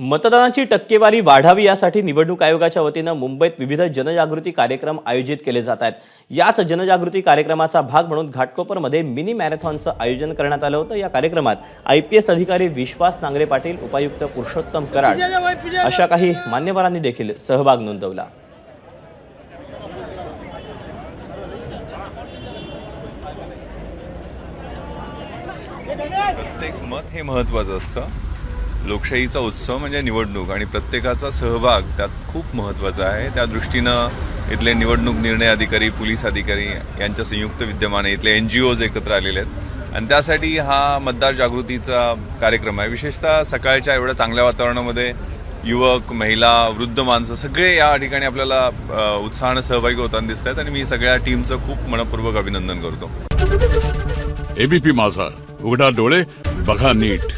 मतदानाची टक्केवारी वाढावी यासाठी निवडणूक आयोगाच्या वतीनं मुंबईत विविध जनजागृती कार्यक्रम आयोजित केले जात आहेत. याच जनजागृती कार्यक्रमाचा भाग म्हणून घाटकोपरमध्ये मिनी मॅरेथॉनचं आयोजन करण्यात आलं होतं. या कार्यक्रमात आय पी एस अधिकारी विश्वास नांगरे पाटील उपायुक्त पुरुषोत्तम कराड अशा काही मान्यवरांनी देखील सहभाग नोंदवला. प्रत्येक मत हे महत्त्वाचं असतं. लोकशाहीचा उत्सव म्हणजे निवडणूक आणि प्रत्येकाचा सहभाग त्यात खूप महत्त्वाचा आहे. त्या दृष्टीनं इथले निवडणूक निर्णय अधिकारी पोलीस अधिकारी यांच्या संयुक्त विद्यमाने इथले एन जी ओज एकत्र आलेले आहेत. आणि त्यासाठी हा मतदार जागृतीचा कार्यक्रम आहे. विशेषतः सकाळच्या एवढ्या चांगल्या वातावरणामध्ये युवक महिला वृद्ध माणसं सगळे या ठिकाणी आपल्याला उत्साहानं सहभागी होताना दिसत आहेत आणि मी सगळ्या टीमचं खूप मनपूर्वक अभिनंदन करतो. एबीपी माझा. उघडा डोळे बघा नीट.